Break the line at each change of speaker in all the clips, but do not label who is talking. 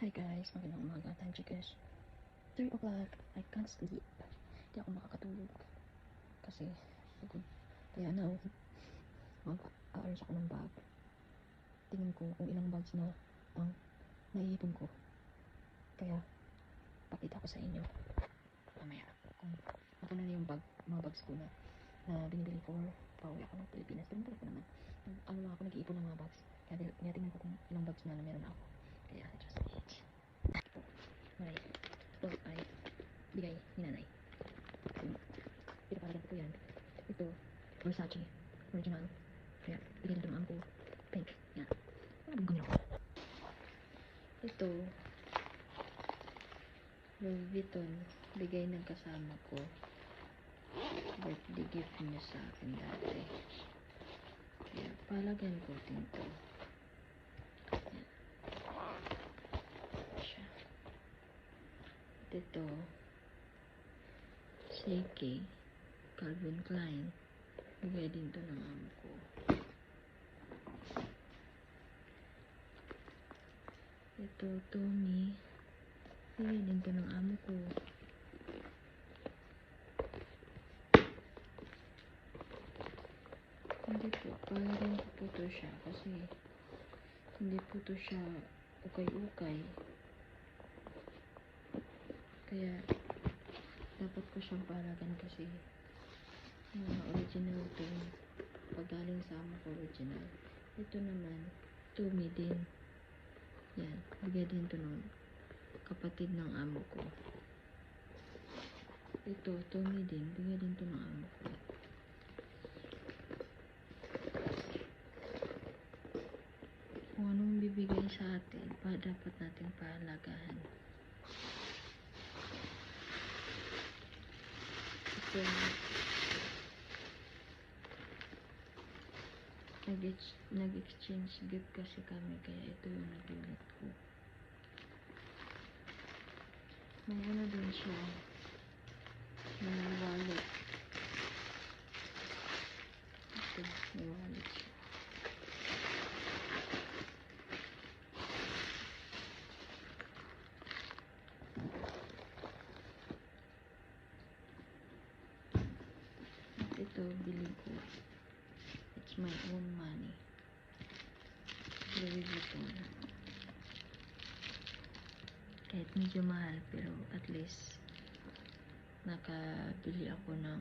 Hi guys, magandang umaga. Time check is 3 o'clock. I can't sleep. Hindi ako makakatulog. Kasi, pagod. Kaya now, mag-a-arrange ako ng bag. Tingin ko kung ilang bags na ang naiipon ko. Kaya, pakita ko sa inyo. Mamaya, kung ako na yung bag, mga bags ko na, na binibili for pauwi ako ng Pilipinas. Pero ko naman. Ano lang ako, nag-iipon ng mga bags. Kaya, kaya tingnan ko kung ilang bags na na meron ako. Kaya, just Maray. Ito ay bigay ni nanay. Pinapalagan ko po yan. Ito, Versace. Original. Kaya, bigay ng am ko. Pink. Yan. Ang ganda ko.
Ito, Louis Vuitton, bigay ng kasama ko. Birthday gift niya sa akin dati. Kaya, palagyan ko din to. Yan. Siya. At ito, Seiki, Calvin Klein. Bigay din to ng amo ko. Ito, Tommy. Bigay din to ng amo ko. Hindi po, palagyan ko po to siya kasi hindi po to siya ukay-ukay. Kaya dapat ko siyang palagyan kasi mga original to. Pag galing sa amo original. Ito naman, Tommy din. Yan, bigay din to ng kapatid ng amo ko. Ito, Tommy din, bigay din to ng amo ko. Kung anong bibigay sa atin, pa dapat natin pahalagahan. Nag-ex- nag-exchange gift kasi kami, kaya ito yung nagulat ko. May ano din siya, may wallet. Ito, may wallet siya. Bili ko. It's my own money. Louis Vuitton. Kahit medyo mahal, pero at least nakabili ako ng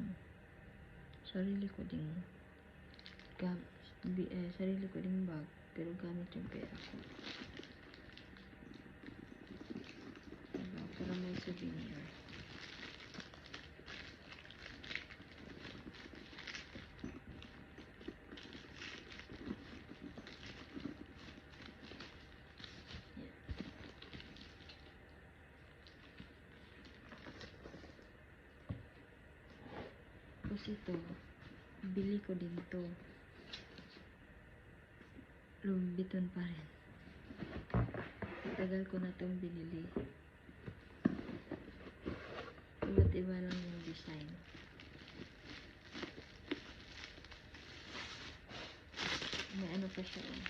sarili ko ding gam, bi, eh, sarili ko ding bag, pero gamit yung pera ko. Diba? Para may souvenir. Tapos ito, bili ko din to. Louis Vuitton pa rin. Tagal ko na tong binili. Iba't iba lang yung design. May ano pa siya eh.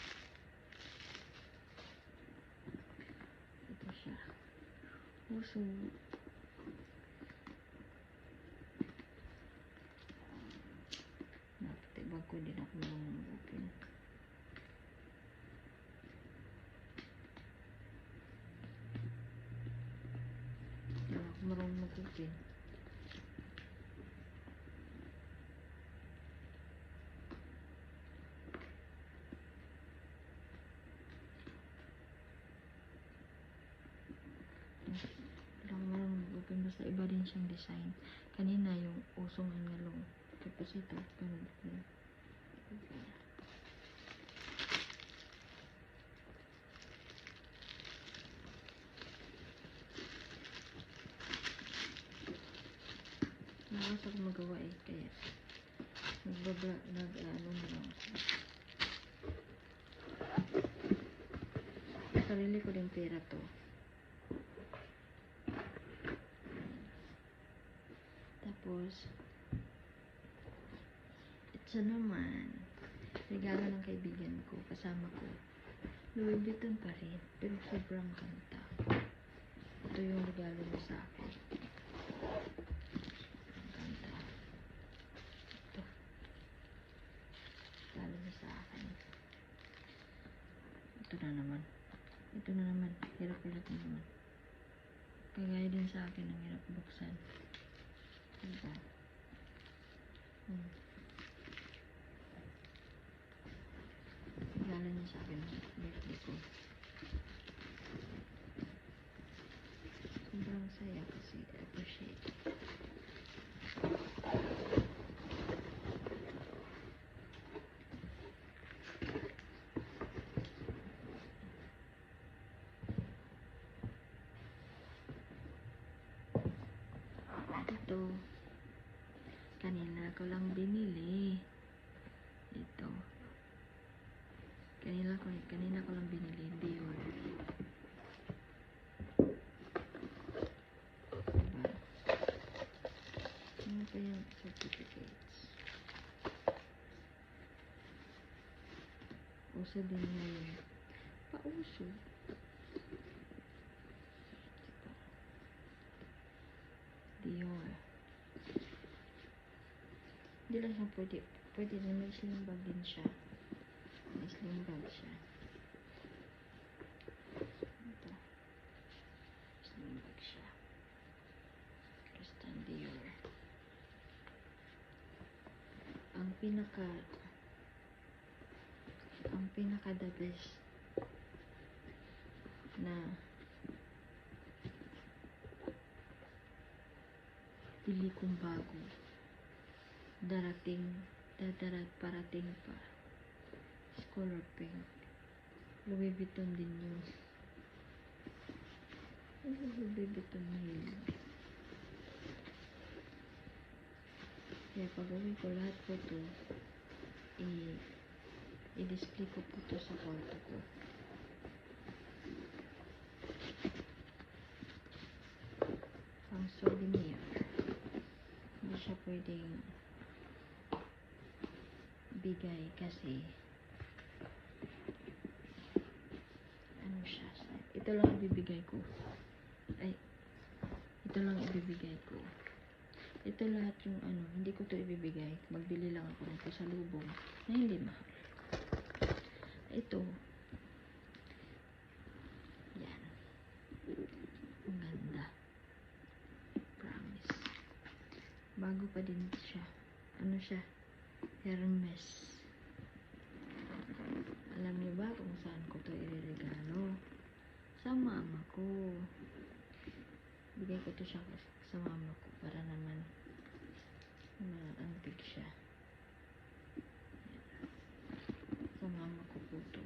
Ito siya. Puso. Napatibag ko din ako ng open. Hindi ako marunong mag-open. Marunong mag-open. Basta iba din siyang design. Kanina yung usong ngalong. Tapos ito, ganun din. Nakas ako magawa eh, kaya nagbabla, nag, ano na lang ako. Sarili ko din pera to. Tapos, ito naman, regalo ng kaibigan ko, kasama ko. Louis Vuitton pa rin, pero sobrang kanta. Ito yung regalo niya sa akin. Ang ganda. Ito. Regalo niya sa akin. Ito na naman. Ito na naman. Hirap-hirap na naman. Kagaya din sa akin ang hirap buksan. Regalo niya sa akin birthday ko. Sobrang saya kasi appreciate. Ko lang binili. Ito. Kanina ko, kanina ko lang binili. Dior. Diba? Ano pa yung certificates? Uso din ngayon. Pauso. Dior. Hindi lang siya pwede. Pwede na may sling bag din siya. May sling bag siya. Ito. Sling bag siya. Christian Dior. Ang pinaka ang pinaka the best na pili kong bago darating dadarat parating pa. Color pink Louis Vuitton din yun. Louis Vuitton na yun. Kaya pag uwi ko lahat po to i-display ko po to sa kwarto ko. Pang souvenir hindi siya pwedeng bigay kasi ano siya ito lang ibibigay ko. Ay ito lang ibibigay ko. Ito lahat yung ano hindi ko to ibibigay. Magbili lang ako ng pasalubong na hindi mahal. Ito. Yan. Ang ganda. Promise. Bago pa din siya. Ano siya Hermes. Alam niyo ba kung saan ko to ireregalo? Sa mama ko. Bigay ko to siya sa mama ko para naman na antig siya. Sa mama ko po to.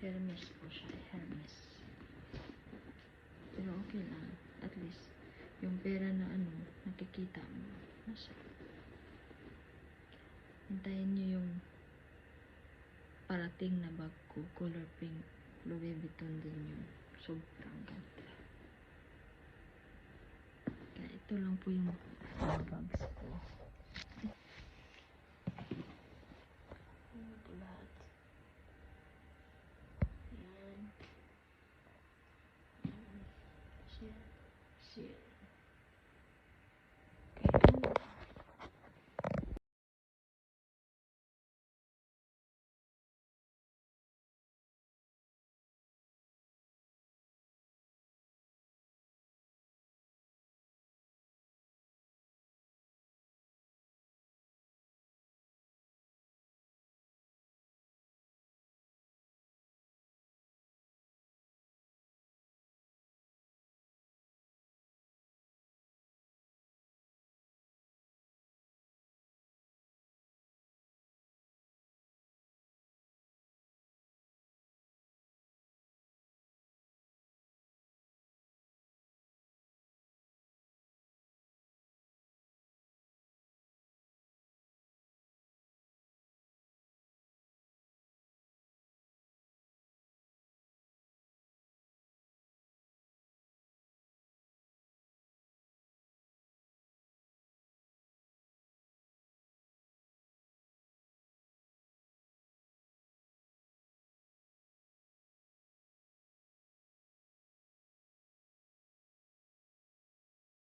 Hermes po siya Hermes. Pero okay lang at least yung pera na ano nakikita mo. Nasa. Hintayin nyo yung parating na bag ko color pink Louis Vuitton din yun. Sobrang ganda. Kaya ito lang po yung bags ko